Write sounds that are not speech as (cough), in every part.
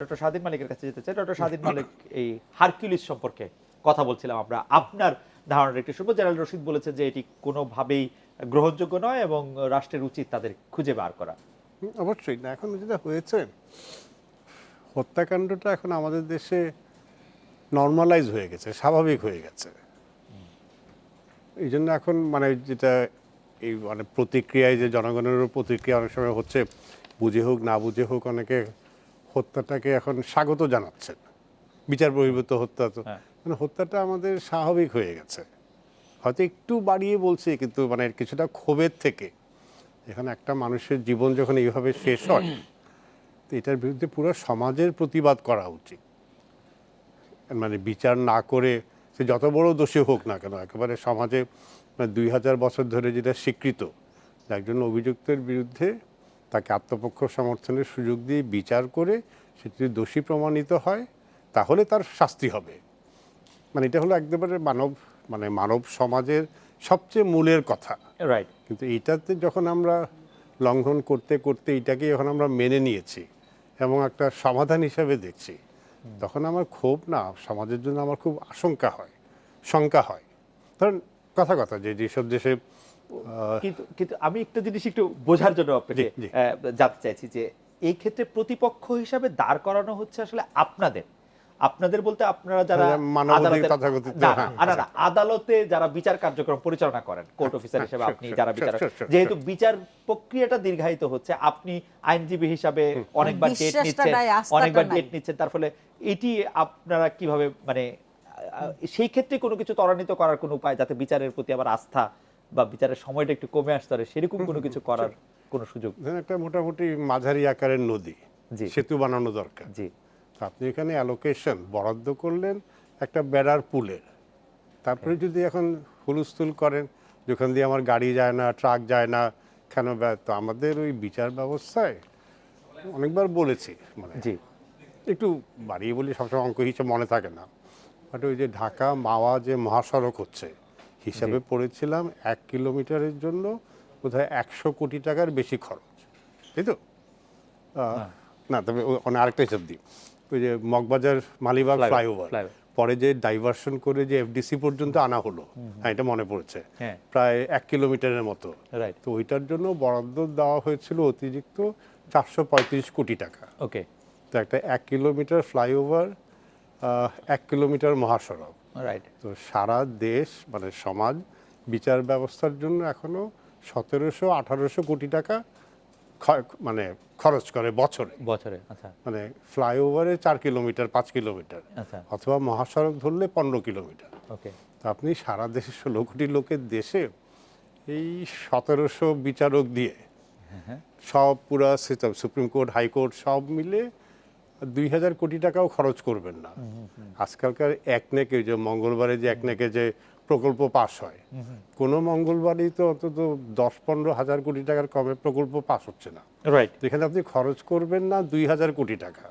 Doctor স্বাধীন মালিকের কাছে যেতে চাই। ডক্টর স্বাধীন (coughs) মালিক এই হারকিউলিস সম্পর্কে কথা বলছিলাম আমরা। আপনার ধারণাটা একটু শুনব। জেনারেল রশিদ বলেছে যে এটি কোনোভাবেই গ্রহণযোগ্য নয় এবং রাষ্ট্রের উচিত তাদের খুঁজে বার করা। অবশ্যই। না এখন যেটা হয়েছে হত্যাকাণ্ডটা এখন আমাদের দেশে নর্মালাইজ হয়ে গেছে স্বাভাবিক হয়ে গেছে। এই জন্য এখন মানে যেটা এই মানে প্রতিক্রিয়ায় যে জনগণেরও প্রতিক্রিয়া অনেক সময় হচ্ছে বুঝে হোক না বুঝে হোক অনেকে হত্যাটাকে এখন স্বাগত জানাচ্ছেন। বিচার বহির্ভূত হত্যা তো। হ্যাঁ। মানে হত্যাটা আমাদের স্বাভাবিক হয়ে গেছে। হয়তো একটু বাড়িয়ে বলছে কিন্তু মানে কিছুটা ক্ষোভের থেকে। এখানে একটা মানুষের জীবন যখন এইভাবে শেষ হয় তো এটার বিরুদ্ধে পুরো সমাজের প্রতিবাদ করা উচিত। মানে বিচার না করে সে যত বড় দোষী হোক না কেন একেবারে সমাজে মানে দুই হাজার বছর ধরে যেটা স্বীকৃত একজন অভিযুক্তের বিরুদ্ধে তাকে আত্মপক্ষ সমর্থনের সুযোগ দিয়ে বিচার করে সে যদি দোষী প্রমাণিত হয় তাহলে তার শাস্তি হবে। মানে এটা হলো একেবারে মানব মানে মানব সমাজের সবচেয়ে মূলের কথা। রাইট কিন্তু এইটাতে যখন আমরা লঙ্ঘন করতে করতে এটাকে যখন আমরা মেনে নিয়েছি এবং একটা সমাধান হিসাবে দেখছি তখন আমার ক্ষোভ না সমাজের জন্য আমার খুব আশঙ্কা হয় শঙ্কা হয়। ধরেন কথা কথা যে যেসব দেশে কিন্তু কিন্তু আমি একটা জিনিস একটু বোঝার জন্য আপনাকে জানতে চাইছি যে এই ক্ষেত্রে প্রতিপক্ষ হিসাবে দাঁড় করানো হচ্ছে আসলে আপনাদের। আপনাদের বলতে আপনারা যারা হ্যাঁ, না, না, আদালতে যারা বিচার কার্যক্রম পরিচালনা করেন কোর্ট অফিসার হ্যাঁ, হিসেবে আপনি যারা sure, যেহেতু বিচার প্রক্রিয়াটা দীর্ঘায়িত হচ্ছে আপনি আইনজীবী হিসাবে অনেকবার ডেট নিচ্ছেন অনেকবার ডেট নিচ্ছেন তার ফলে এটি আপনারা কীভাবে মানে সেই ক্ষেত্রে কোনো কিছু ত্বরান্বিত করার কোনো উপায় যাতে বিচারের প্রতি আবার আস্থা বা বিচারের সময়টা একটু কমে আসতে পারে সেরকম কোনো কিছু করার কোনো সুযোগ? একটা মোটামুটি মাঝারি আকারের নদী জি। সেতু বানানো দরকার। জি। তো আপনি এখানে অ্যালোকেশন বরাদ্দ করলেন একটা বেড়ার পুলের। তারপরে যদি এখন হুলস্থুল করেন যেখান দিয়ে আমার গাড়ি যায় না ট্রাক যায় না কেন তো আমাদের ওই বিচার ব্যবস্থায় অনেকবার বলেছি মানে জি। একটু বাড়িয়ে বলি সবসময় অঙ্ক হিসেবে মনে থাকে না। বাট ওই যে ঢাকা মাওয়া যে মহাসড়ক হচ্ছে হিসাবে পড়েছিলাম এক কিলোমিটারের জন্য বোধহয় একশো কোটি টাকার বেশি খরচ। তাই তো? না তবে আরেকটা হিসাব দিই। ওই যে মগবাজার মালিবাগ ফ্লাইওভার পরে যে ডাইভার্সন করে যে এফডিসি পর্যন্ত আনা হলো। হ্যাঁ এটা মনে পড়েছে। হ্যাঁ। প্রায় এক কিলোমিটারের মতো। রাইট তো ওইটার জন্য বরাদ্দ দেওয়া হয়েছিল অতিরিক্ত চারশো পঁয়ত্রিশ কোটি টাকা। ওকে তো একটা এক কিলোমিটার ফ্লাইওভার এক কিলোমিটার মহাসড়ক। রাইট তো সারা দেশ মানে সমাজ বিচার ব্যবস্থার জন্য এখনও সতেরোশো আঠারোশো কোটি টাকা খ- মানে খরচ করে বছরে। বছরে আচ্ছা। মানে ফ্লাইওভারে চার কিলোমিটার পাঁচ কিলোমিটার। আচ্ছা। অথবা মহাসড়ক ধরলে পনেরো কিলোমিটার। ওকে। তো আপনি সারা দেশে ষোলো কোটি লোকের দেশে এই সতেরোশো বিচারক দিয়ে সব পুরা সিস্টেম সুপ্রিম কোর্ট হাইকোর্ট সব মিলে দুই হাজার কোটি টাকাও খরচ করবেন না। আজকালকার একনেকে যে মঙ্গলবারে যে একনেকে যে প্রকল্প পাস হয় কোনো মঙ্গলবারই তো অন্তত দশ পনেরো হাজার কোটি টাকার কমে প্রকল্প পাস হচ্ছে না। রাইট যেখানে আপনি খরচ করবেন না দুই হাজার কোটি টাকা।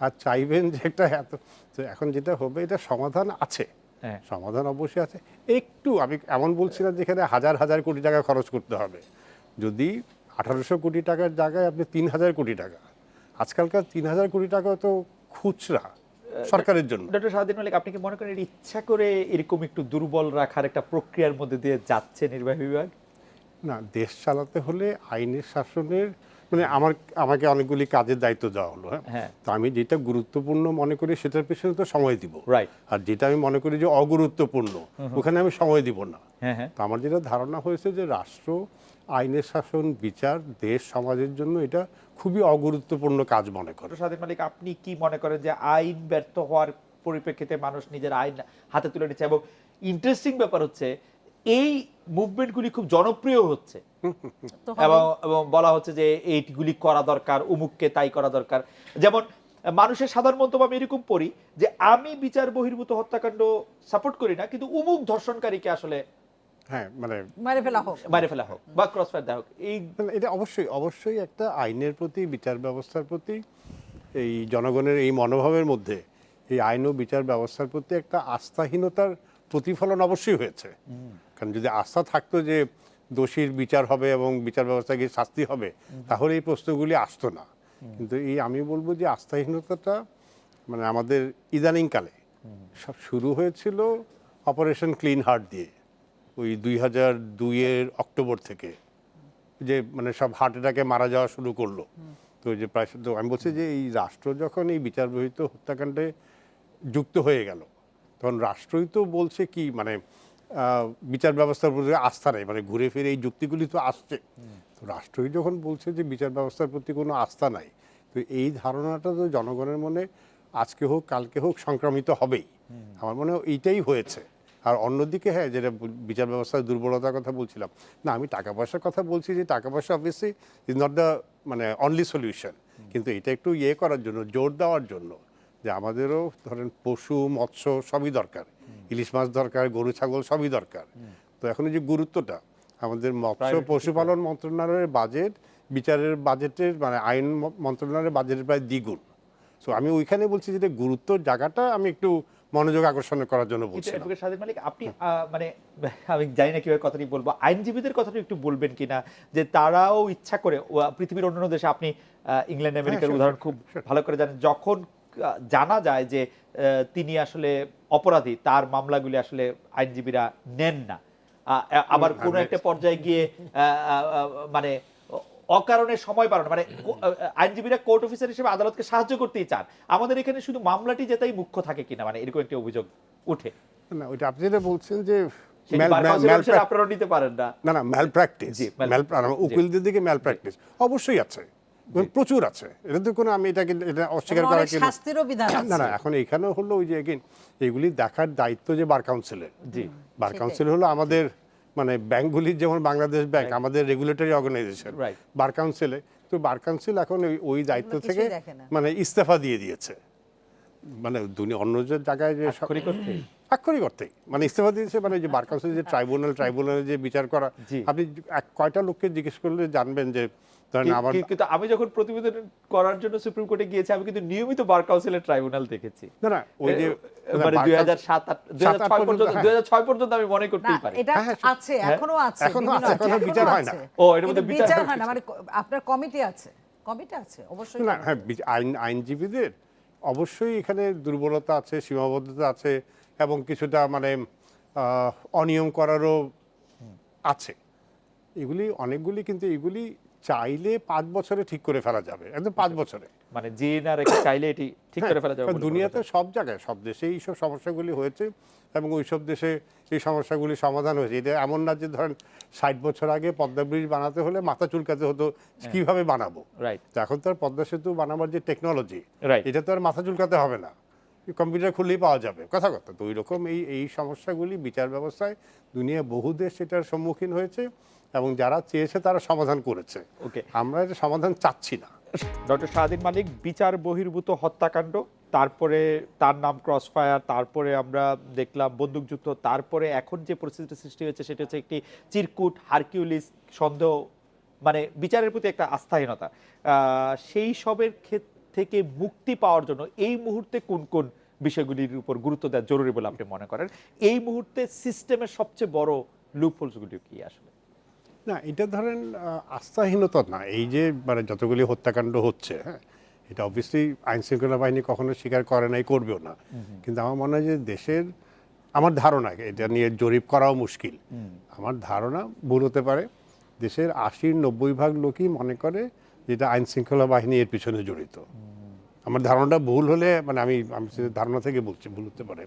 আর চাইবেন যে একটা এত তো এখন যেটা হবে এটা সমাধান আছে। হ্যাঁ। সমাধান অবশ্যই আছে। একটু আমি এমন বলছি না যেখানে হাজার হাজার কোটি টাকা খরচ করতে হবে। যদি আঠারোশো কোটি টাকার জায়গায় আপনি তিন হাজার কোটি টাকা আজকালকার তিন হাজার কোটি টাকা তো খুচরা সরকারের জন্য। ডক্টর শাহাদিন মালিক আপনি কি মনে করেন ইচ্ছা করে এরকম একটু দুর্বল রাখার একটা প্রক্রিয়ার মধ্যে দিয়ে যাচ্ছে নির্বাহী বিভাগ? না দেশ চালাতে হলে আইনের শাসনের মানে আমার আমাকে অনেকগুলি কাজের দায়িত্ব দেওয়া হলো হ্যাঁ। হ্যাঁ। তো আমি যেটা গুরুত্বপূর্ণ মনে করি সেটার পেছনে তো সময় দিব। Right. আর যেটা আমি মনে করি যে অগুরুত্বপূর্ণ ওখানে আমি সময় দিব না। হ্যাঁ হ্যাঁ। তো আমার যেটা ধারণা হয়েছে যে রাষ্ট্র আইনের শাসন বিচার দেশ সমাজের জন্য এটা খুবই অগুরুত্বপূর্ণ কাজ মনে করে। শাহাদিন মালিক আপনি কি মনে করেন যে আইন ব্যর্থ হওয়ার পরিপ্রেক্ষিতে মানুষ নিজের আইন হাতে তুলে নিচ্ছে? এবং ইন্টারেস্টিং ব্যাপার হচ্ছে এই মুভমেন্টগুলি খুব জনপ্রিয় হচ্ছে। (laughs) এবং এবং বলা হচ্ছে যে এইগুলি করা দরকার উমুককে তাই করা দরকার। যেমন মানুষের সাধারণ মন্তব্য আমি এরকম পড়ি যে আমি বিচার বহির্ভূত হত্যাকাণ্ড সাপোর্ট করি না কিন্তু উমুক ধর্ষণকারীকে আসলে হ্যাঁ মানে মেরে ফেলা হোক। মারে ফেলা হোক বা ক্রস ফায়ার দেওয়া হোক এই মানে এটা অবশ্যই অবশ্যই একটা আইনের প্রতি বিচার ব্যবস্থার প্রতি এই জনগণের এই মনোভাবের মধ্যে এই আইন ও বিচার ব্যবস্থার প্রতি একটা আস্থাহীনতার প্রতিফলন অবশ্যই হয়েছে। কারণ যদি আস্থা থাকতো যে দোষীর বিচার হবে এবং বিচার ব্যবস্থাকে শাস্তি হবে তাহলে এই প্রশ্নগুলি আসতো না। কিন্তু এই আমি বলব যে আস্থাহীনতাটা মানে আমাদের ইদানিংকালে সব শুরু হয়েছিল অপারেশন ক্লিন হার্ট দিয়ে। ওই দুই হাজার দুইয়ের অক্টোবর থেকে যে মানে সব হার্ট অ্যাটাকে মারা যাওয়া শুরু করল। তো যে প্রায় তো আমি বলছি যে এই রাষ্ট্র যখন এই বিচার বহিত হত্যাকাণ্ডে যুক্ত হয়ে গেল তখন রাষ্ট্রই তো বলছে কি মানে বিচার ব্যবস্থার প্রতি আস্থা নেই মানে ঘুরে ফিরে এই যুক্তিগুলি তো আসছে। তো রাষ্ট্রই যখন বলছে যে বিচার ব্যবস্থার প্রতি কোনো আস্থা নাই তো এই ধারণাটা তো জনগণের মনে আজকে হোক কালকে হোক সংক্রামিত হবেই। আমার মনে হয় এইটাই হয়েছে। আর অন্যদিকে হ্যাঁ যেটা বিচার ব্যবস্থার দুর্বলতার কথা বলছিলাম। না আমি টাকা পয়সার কথা বলছি যে টাকা পয়সা অবভিয়াসলি ইজ নট দ্য মানে অনলি সলিউশন কিন্তু এটা একটু ইয়ে করার জন্য জোর দেওয়ার জন্য যে আমাদেরও ধরেন পশু মৎস্য সবই দরকার। ইলিশ মাছ দরকার গরু ছাগল সবই দরকার। তো এখন যে গুরুত্বটা আমাদের মৎস্য পশুপালন মন্ত্রণালয়ের বাজেট বিচারের বাজেটের মানে আইন মন্ত্রণালয়ের বাজেটের প্রায় দ্বিগুণ। সো আমি ওইখানে বলছি যে গুরুত্ব জায়গাটা আমি একটু মনোযোগ আকর্ষণ করার জন্য বলছি অ্যাডভোকেট স্বাধীন মালিক আপনি মানে আমি জানি না কীভাবে কথাটি বলব। আইনজীবীদের কথাটা একটু বলবেন কিনা? যে তারাও ইচ্ছা করে পৃথিবীর অন্যান্য দেশে আপনি ইংল্যান্ড আমেরিকার উদাহরণ খুব ভালো করে জানেন। যখন জানা যায় যে তিনি আসলে অপরাধী তার মামলাগুলি আসলে আইনজীবীরা নেন না। আবার কোনো একটা পর্যায়ে গিয়ে মানে অকারণে সময় বাড়ানো মানে আইনজীবীরা কোর্ট অফিসার হিসেবে আদালতকে সাহায্য করতেই চান। আমাদের এখানে শুধু মামলাটি যেটাই মুখ্য থাকে কিনা মানে এরকম একটা অভিযোগ উঠে। না ওইটা আপনি যেটা বলছেন যে সেটি mal- bar mal- council mal অনুসারে আপনারাও নিতে পারেন না। না না ম্যাল প্র্যাকটিস জি, mal- ম্যাল জি। উকিলদের দিকে ম্যাল প্র্যাকটিস অবশ্যই আছে। প্রচুর আছে। এটা তো কোনো আমি এটাকে এটা অস্বীকার এবং করার কি- না? না এখন এখানেও হলো ওই যে এগুলি দেখার দায়িত্ব যে বার কাউন্সিলের জি। বার কাউন্সিল হলো আমাদের মানে ব্যাংকগুলির যেমন বাংলাদেশ ব্যাংক আমাদের রেগুলেটরি অর্গানাইজেশন বার কাউন্সিলে তো বার কাউন্সিল এখন ওই দায়িত্ব থেকে। মানে ইস্তফা দিয়ে দিয়েছে। মানে দুনিয়া অন্য যে জায়গায় যে আক্ষরিক অর্থে মানে ইস্তফা দিয়েছে মানে যে বার কাউন্সিল যে ট্রাইব্যুনাল ট্রাইব্যুনালে যে বিচার করা আপনি কয়টা লোককে জিজ্ঞেস করলে জানবেন যে কিন্তু আমি যখন প্রতিবেদন করার জন্য সুপ্রিম কোর্টে গিয়েছি আমি কিন্তু নিয়মিত বার কাউন্সিলের ট্রাইব্যুনাল দেখেছি। না না ওই যে মানে বার দুই হাজার কাউন্সিল- সাত আট দুই সাত হাজার আট ছয় পর্যন্ত, পর্যন্ত হ্যাঁ। পর্যন্ত আমি মনে করতেই পারি। এটা হ্যাঁ, আছে এখনও আছে এখনও আছে, এখনও বিচার হয় না। ও, এর মধ্যে বিচার হয় হয় না মানে আপনার কমিটি আছে কমিটি আছে অবশ্যই না হ্যাঁ আইন আইনজীবীদের অবশ্যই এখানে দুর্বলতা আছে সীমাবদ্ধতা আছে এবং কিছুটা মানে আহ, অনিয়ম করারও আছে। এগুলি অনেকগুলি কিন্তু এগুলি চাইলে পাঁচ বছরে ঠিক করে ফেলা যাবে একদম পাঁচ বছরে। মানে যে না রেখে চাইলে এটি ঠিক করে ফেলা যাবে দুনিয়াতে সব জায়গায় সব দেশে এইসব সমস্যাগুলি হয়েছে এবং ওই সব দেশে এই সমস্যাগুলি সমাধান হয়েছে। এটা এমন না যে ধরেন ষাট বছর আগে পদ্মা ব্রিজ বানাতে হলে মাথা চুলকাতে হতো কীভাবে বানাবো? রাইট এখন তো আর পদ্মা সেতু বানাবার যে টেকনোলজি. এটা তো আর মাথা চুলকাতে হবে না। কম্পিউটার খুললেই পাওয়া যাবে কথা কথা। তো ওই রকম এই এই সমস্যাগুলি বিচার ব্যবস্থায় দুনিয়া বহু দেশ এটার সম্মুখীন হয়েছে। এবং যারা চেয়েছে তারা সমাধান করেছে। ওকে। আমরা এটা সমাধান চাচ্ছি না। ডক্টর শাহদিন মালিক বিচার বহির্ভূত হত্যাকাণ্ড তারপরে তার নাম ক্রসফায়ার তারপরে আমরা দেখলাম বন্দুকযুদ্ধ তারপরে এখন যে পরিস্থিতি সৃষ্টি হয়েছে সেটা হচ্ছে একটি চিরকুট হারকিউলিস সন্দেহ মানে বিচারের প্রতি একটা আস্থাহীনতা। সেই সবের ক্ষেত্র থেকে মুক্তি পাওয়ার জন্য এই মুহূর্তে কোন কোন বিষয়গুলির উপর গুরুত্ব দেওয়া জরুরি বলে আপনি মনে করেন? এই মুহূর্তে সিস্টেমের সবচেয়ে বড় লুপহোলসগুলি কি আসলে? না এটা ধরেন আস্থাহীনতা না। এই যে মানে যতগুলি হত্যাকাণ্ড হচ্ছে হ্যাঁ এটা অবভিয়াসলি আইন শৃঙ্খলা বাহিনী কখনো স্বীকার করে নাই করবেও না। কিন্তু আমার মনে হয় যে দেশের আমার ধারণা এটা নিয়ে জরিপ করাও মুশকিল। আমার ধারণা ভুল হতে পারে। দেশের আশির নব্বই ভাগ লোকই মনে করে যেটা আইন শৃঙ্খলা বাহিনী এর পিছনে জড়িত। আমার ধারণাটা ভুল হলে মানে আমি আমি ধারণা থেকে বলছি ভুল হতে পারে।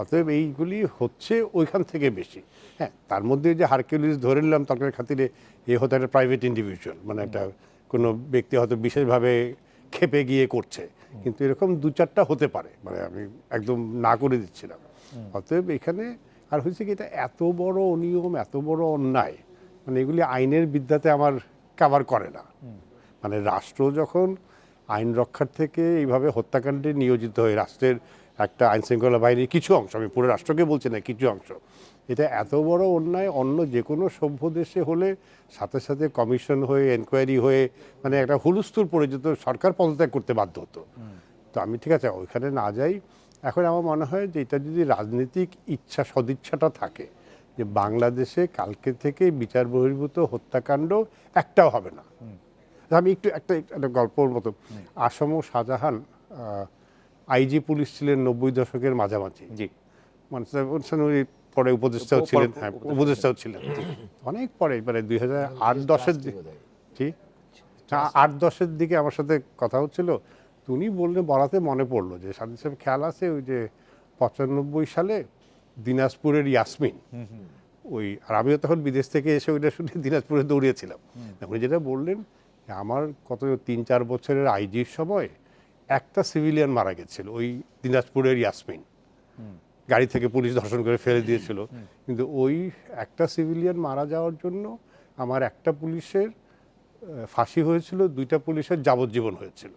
অতএব এইগুলি হচ্ছে ওইখান থেকে বেশি। হ্যাঁ তার মধ্যে যে হারকিউলিস ধরে নিলাম তর্কের খাতিরে এ হতো একটা প্রাইভেট ইন্ডিভিজুয়াল মানে একটা কোনো ব্যক্তি হয়তো বিশেষভাবে খেপে গিয়ে করছে। কিন্তু এরকম দু চারটা হতে পারে মানে আমি একদম না করে দিচ্ছিলাম। অতএব এখানে আর হয়েছে কি এটা এত বড় অনিয়ম এত বড় অন্যায় মানে এগুলি আইনের বিদ্যাতে আমার কাভার করে না। মানে রাষ্ট্র যখন আইন রক্ষার থেকে এইভাবে হত্যাকাণ্ডে নিয়োজিত হয়ে রাষ্ট্রের একটা আইন শৃঙ্খলা বাহিনীর কিছু অংশ আমি পুরো রাষ্ট্রকে বলছি না কিছু অংশ। এটা এত বড় অন্যায় অন্য যে কোনো সভ্য দেশে হলে সাথে সাথে কমিশন হয়ে এনকোয়ারি হয়ে মানে একটা হুলস্থুল পড়ে যেত সরকার পদত্যাগ করতে বাধ্য হতো। তো আমি ঠিক আছে ওইখানে না যাই। এখন আমার মনে হয় যে এটা যদি রাজনৈতিক ইচ্ছা সদিচ্ছাটা থাকে যে বাংলাদেশে কালকে থেকে বিচার বহির্ভূত হত্যাকাণ্ড একটাও হবে না। আমি একটু একটা একটা গল্পর মতো। আসাম ও শাহজাহান আইজি পুলিশ ছিলেন নব্বই দশকের মাঝামাঝি। জি। মানে পরে উপদেষ্টাও ছিলেন হ্যাঁ উপদেষ্টাও ছিলেন। অনেক পরে মানে দুই হাজার আট দশের জি আট দশের দিকে আমার সাথে কথা হচ্ছিল উনি বললে বলাতে মনে পড়ল যে সাদিক সাহেব খেয়াল আছে ওই যে পঁচানব্বই সালে দিনাজপুরের ইয়াসমিন? ওই আর আমিও তখন বিদেশ থেকে এসে ওইটা শুনে দিনাজপুরে দৌড়িয়েছিলাম। উনি যেটা বললেন যে আমার কত তিন চার বছরের আইজির সময় একটা সিভিলিয়ান মারা গেছিল ওই দিনাজপুরের ইয়াসমিন। গাড়ি থেকে পুলিশ ধর্ষণ করে ফেলে দিয়েছিল। কিন্তু ওই একটা সিভিলিয়ান মারা যাওয়ার জন্য আমার একটা পুলিশের ফাঁসি হয়েছিল দুইটা পুলিশের যাবজ্জীবন হয়েছিল।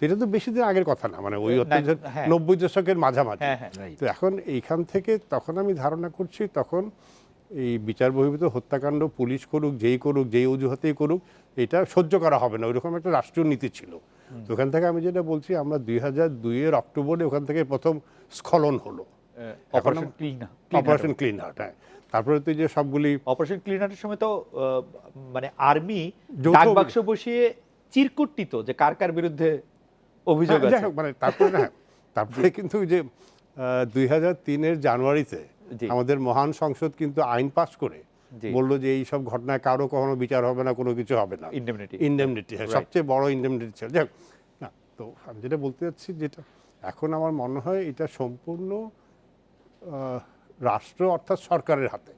সেটা তো বেশি দিন আগের কথা না মানে ওই অত্যাচার হ্যাঁ। নব্বই দশকের মাঝামাঝি। হ্যাঁ, হ্যাঁ, তো এখন এইখান থেকে তখন আমি ধারণা করছি তখন এই বিচার বহির্ভূত হত্যাকাণ্ড পুলিশ করুক যেই করুক যেই অজুহাতেই করুক এটা সহ্য করা হবে না। ওইরকম একটা রাষ্ট্রীয় নীতি ছিল। তো ওখান থেকে আমি যেটা বলছি আমরা দুই হাজার দুইয়ের অক্টোবরে ওখান থেকে প্রথম স্খলন হলো। Operation clean operation clean heart হ্যাঁ। তারপরে তো যে সবগুলি অপারেশন ক্লিন হার্টের সময় তো মানে আর্মি ডাক বাক্স বসিয়ে চিরকুট্টিত যে কার কার বিরুদ্ধে অভিযোগ হ্যাঁ, আছে। মানে তারপরে না তারপরে কিন্তু যে দুই হাজার তিনের জানুয়ারিতে। আমাদের মহান সংসদ কিন্তু আইন পাস করে। বলল যে এই সব ঘটনায় কারও কখনো বিচার হবে না কোনো কিছু হবে না। ইন্ডেমনিটি হ্যাঁ সবচেয়ে বড় ইন্ডেমনিটি ছিল। যাই না তো আমি যেটা বলতে চাচ্ছি যেটা এখন আমার মনে হয় এটা সম্পূর্ণ রাষ্ট্র অর্থাৎ সরকারের হাতে।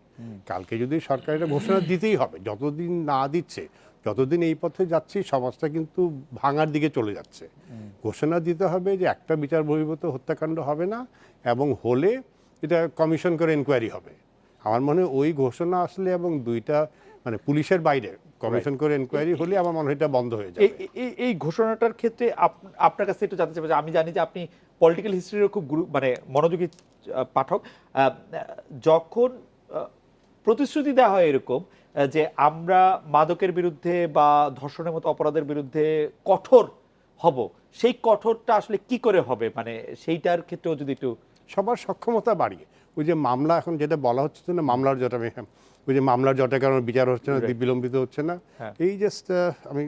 কালকে যদি সরকার এটা ঘোষণা দিতেই হবে যতদিন না দিচ্ছে যতদিন এই পথে যাচ্ছি সমাজটা কিন্তু ভাঙার দিকে চলে যাচ্ছে। ঘোষণা দিতে হবে যে একটা বিচার বহির্ভূত হত্যাকাণ্ড হবে না এবং হলে এটা কমিশন করে এনকোয়ারি হবে। আমার মনে হয় ওই ঘোষণা আসলে এবং দুইটা মানে পুলিশের বাইরে কমিশন করে এনকোয়ারি হলে আমার মনে হয় এটা বন্ধ হয়ে যাবে। এই- এই- ঘোষণাটার ক্ষেত্রে আপ- আপনার কাছে একটু জানতে চাইব যে আমি জানি যে আপনি পলিটিক্যাল হিস্ট্রিরও খুব গুরু মানে মনোযোগী পাঠক। যখন প্রতিশ্রুতি দেওয়া হয় এরকম যে আমরা মাদকের বিরুদ্ধে বা ধর্ষণের মতো অপরাধের বিরুদ্ধে কঠোর হব সেই কঠোরটা আসলে কি করে হবে? মানে সেইটার ক্ষেত্রেও যদি একটু সবার সক্ষমতা বাড়িয়ে। ওই যে মামলা এখন যেটা বলা হচ্ছে না মামলার জট ওই যে মামলার জটের কারণে বিচার হচ্ছে না বিলম্বিত হচ্ছে না। হ্যাঁ। এই জাস্ট আমি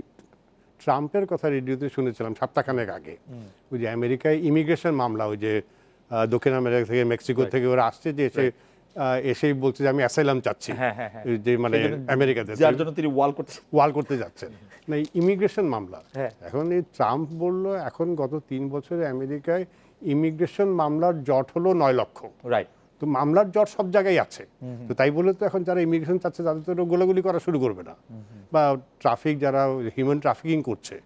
ট্রাম্পের কথা রেডিওতে শুনেছিলাম সপ্তাহখানেক আগে। ওই যে আমেরিকায় ইমিগ্রেশন মামলা ওই যে দক্ষিণ আমেরিকা থেকে মেক্সিকো থেকে ওরা আসছে যে এসে এসেই বলছে যে আমি অ্যাসাইলাম চাচ্ছি। হ্যাঁ, হ্যাঁ। যে মানে আমেরিকাতে। যার জন্য তিনি ওয়াল করতে ওয়াল করতে যাচ্ছেন। না ইমিগ্রেশন মামলা। এখন এই ট্রাম্প বলল এখন গত তিন বছরে আমেরিকায় ইমিগ্রেশন মামলার জট হলো নয় লক্ষ। রাইট তো মামলার জট সব জায়গায় আছে। তো তাই বলে তো এখন যারা ইমিগ্রেশন চাচ্ছে তাদের তো গোলাগুলি করা শুরু করবে না। বা ট্রাফিক যারা হিউম্যান ট্রাফিকিং করছে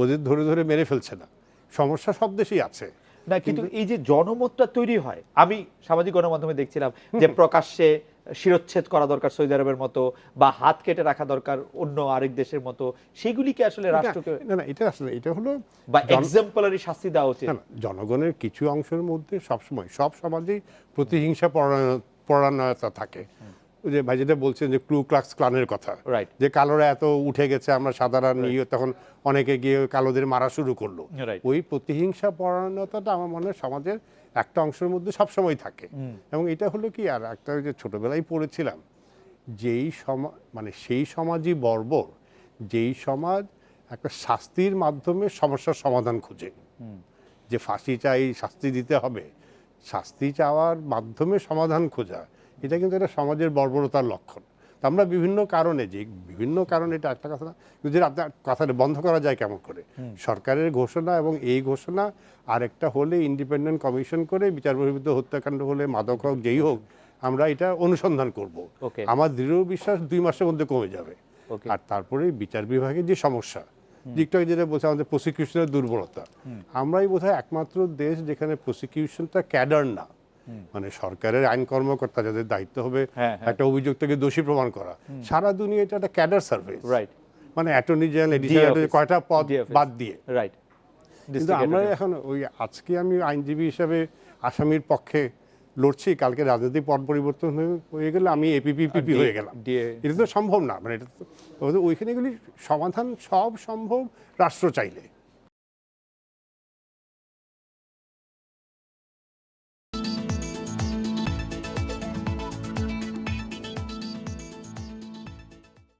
ওদের ধরে ধরে মেরে ফেলছে না। সমস্যা সব দেশেই আছে। না কিন্তু এই যে জনমতটা তৈরি হয় আমি সামাজিক গণমাধ্যমে দেখছিলাম যে প্রকাশ্যে শিরচ্ছেদ করা দরকার সৌদি আরবের মতো বা হাত কেটে রাখা দরকার অন্য আরেক দেশের মতো সেগুলিকে আসলে রাষ্ট্রকে না না এটা আসলে এটা হলো বা এক্সাম্পলারি শাস্তি দেওয়া উচিত। জনগণের কিছু অংশের মধ্যে সবসময় সব সমাজেই প্রতিহিংসা পরায়ণ- পরায়ণতা থাকে। যে ভাই যেটা বলছেন যে ক্লু ক্লাক্স ক্লানের কথা। রাইট যে কালোরা এত উঠে গেছে আমরা সাধারণ নিয়ে তখন অনেকে গিয়ে কালোদের মারা শুরু করল. ওই প্রতিহিংসা পরায়ণতাটা আমার মনে হয় সমাজের একটা অংশের মধ্যে সবসময় থাকে। এবং এটা হলো কি আর একটা যে ছোটবেলায় পড়েছিলাম যেই সমাজ মানে সেই সমাজই বর্বর যেই সমাজ একটা শাস্তির মাধ্যমে সমস্যার সমাধান খুঁজে। যে ফাঁসি চাই শাস্তি দিতে হবে শাস্তি চাওয়ার মাধ্যমে সমাধান খোঁজা। এটা কিন্তু একটা সমাজের বর্বরতার লক্ষণ। তো আমরা বিভিন্ন কারণে যে বিভিন্ন কারণে এটা একটা কথা না যেটা আপনার কথাটা বন্ধ করা যায় কেমন করে? সরকারের ঘোষণা এবং এই ঘোষণা আরেকটা হলে ইন্ডিপেন্ডেন্ট কমিশন করে বিচার বহির্ভূত হত্যাকাণ্ড হলে মাদক হোক যেই হোক আমরা এটা অনুসন্ধান করব. আমার দৃঢ় বিশ্বাস দুই মাসের মধ্যে কমে যাবে. আর তারপরে বিচার বিভাগের যে সমস্যা দিকটা যেটা বলছে আমাদের প্রসিকিউশনের দুর্বলতা আমরাই বোধহয় একমাত্র দেশ যেখানে প্রসিকিউশনটা ক্যাডার না। মানে সরকারের আইন কর্মকর্তা যাদের দায়িত্ব হবে হ্যাঁ, হ্যাঁ। একটা অভিযুক্তকে দোষী প্রমাণ করা। সারা দুনিয়া এটা একটা ক্যাডার সার্ভিস। রাইট মানে অ্যাটর্নি জেনারেল. কয়টা পদ বাদ দিয়ে। রাইট কিন্তু আমরা এখন ওই আজকে আমি আইনজীবী হিসাবে আসামির পক্ষে লড়ছি কালকে রাজনৈতিক পট পরিবর্তন হয়ে- গেলে আমি এপিপি পিপি হয়ে গেলাম। এটা তো সম্ভব না মানে এটা তো ওইখানে এগুলি সমাধান সব সম্ভব রাষ্ট্র চাইলে।